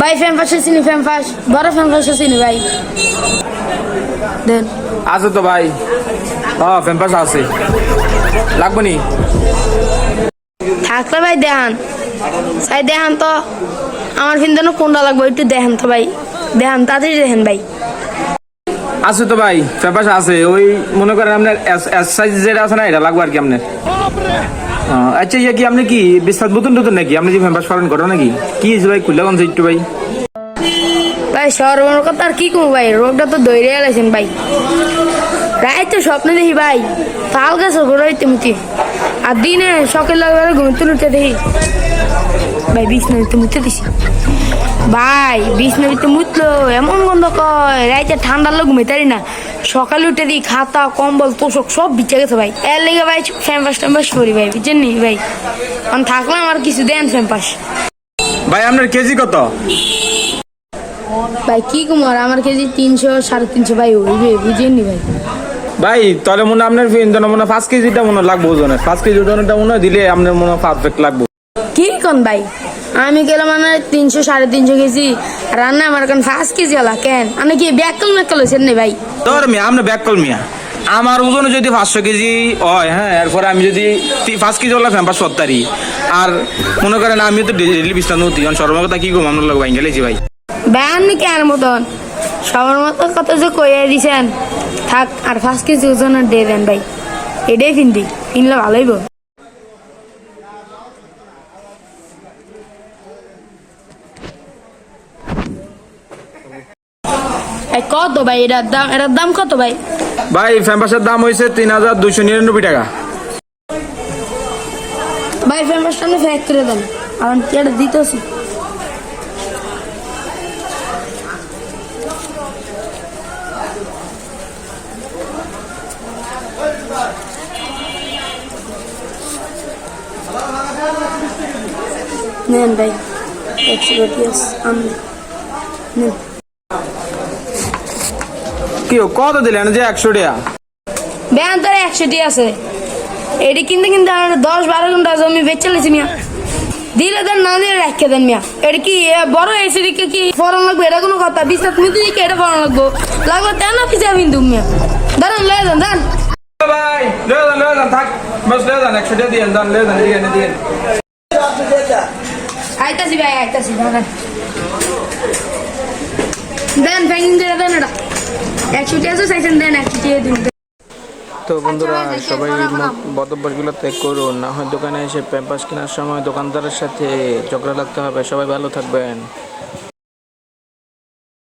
ভাই ফ্যান পাশে চিনি ফ্যান পাশ বড় ফ্যান পাশে চিনি ভাই। দেন। আছে তো ভাই। হ্যাঁ ফ্যাম্পাস আছে। লাগবো নি? থাকলে ভাই দেখান। সাই দেখান তো। আমার ফিনদানো কোনটা লাগবে একটু দেখান তো ভাই। দেখান তাড়াতাড়ি দেখেন ভাই। আছে তো ভাই ফ্যাম্পাস আছে। ওই মনে করেন আপনার সাইজ যেটা আছে না এটা লাগবে আর কি আপনার। আচ্ছা ইয়া কি আপনি কি বিস্তার নতুন নতুন নাকি? আপনি যে ফ্যাম্পাস পালন করেন নাকি? কি হয়েছে ভাই? খুললে কোন একটু ভাই? ভাই সর্বর কথা আর কি কমু ভাই? রোগটা তো দৈরে এলাইছেন ভাই। রায় তো স্বপ্নে দেখি ভাই। তাল গেছে রইতে মুতি। আর দিনে সকাল লাগে ঘুমতে উঠে দেখি। ভাই বিষ্ণবিতে মুতে দিছি। ভাই বিষ্ণবিতে মুতলো, এমন গন্ধ কয়। রাইতে ঠান্ডার লোক ঘুমাইতারি না। সকালে উঠে দিই খাতা কম্বল তোষক সব বিচে গেছে ভাই। এর লেগে ভাই ফ্যাম্পাস ট্যাম্পাস করি ভাই বুঝছেন নি ভাই। আমি থাকলাম আর কিছু দেন ফ্যাম্পাস ভাই আপনার কেজি কত? ভাই কি কুমার আমার কেজি তিনশো সাড়ে তিনশো ভাই হইবে বুঝেন নি ভাই। ভাই তাহলে মনে আপনার মনে পাঁচ কেজিটা মনে লাগবে ওজনের। পাঁচ কেজি ওজনটা মনে হয় দিলে আপনার মনে হয় পারফেক্ট লাগবে। কি কোন ভাই? আমি গেলাম মানে তিনশো সাড়ে তিনশো কেজি। রান্না আমার কারণ পাঁচ কেজি হলা কেন? আমি কি ব্যাকল ম্যাকল হয়েছেন নি ভাই? তোর মিয়া আমরা ব্যাক কল মিয়া। আমার ওজন যদি পাঁচশো কেজি হয় হ্যাঁ এরপরে আমি যদি পাঁচ কেজি হলে ফ্যাম্পাস সত্তারি আর মনে করেন আমি তো ডেলি বিস্তার নতি কারণ সর্বকথা কি আমরা লোক ভাই গেলেছি ভাই। ব্যান আর মতন? সবার মতো কত যে কইয়া দিছেন। থাক আর পাঁচ কেজি ওজনের দিয়ে দেন ভাই। এটাই কিনবি কিনলে ভালোই গো এই কত ভাই? এটার দাম এটার দাম কত ভাই? ভাই ফ্যাম্পাসের দাম হয়েছে তিন হাজার দুশো নিরানব্বই টাকা। ভাই ফেমাসটা আমি ফ্যাক করে দেন। আমার এটা দিতেছি? নেন ভাই একশো রুপিয়াস আমি নেন। কত দিলেন? যে একশো টাকা ব্যান তোর একশোটি আছে। এটি কিনতে কিনতে আমার দশ বারো ঘণ্টা জমি বেচে লেছি মিয়া। দিলে দেন না দিলে রেখে দেন মিয়া। এটা কি এ, বড় এসে দিকে কি ফরন লাগবে? এটা কোনো কথা। বিশ্বাস মিতে দিকে এটা ফরন লাগবো? লাগবে তেন না পিছিয়ে বিন্দু মিয়া। দাঁড়ান লয়ে দাঁড়ান। ভাই লয়ে যান লয়ে যান থাক। বাস লয়ে যান একশো টাকা দিয়ে লয়ে দিয়ে দিয়ে আইতাছি ভাই আইতাছি দাঁড়ান। দেন ফ্যাঙ্গিং করে দেন এটা। তো বন্ধুরা, সবাই বদভ্যাসগুলো ত্যাগ করুন, না হয় দোকানে এসে প্যাম্পাস কেনার সময় দোকানদারের সাথে ঝগড়া লাগতে হবে। সবাই ভালো থাকবেন।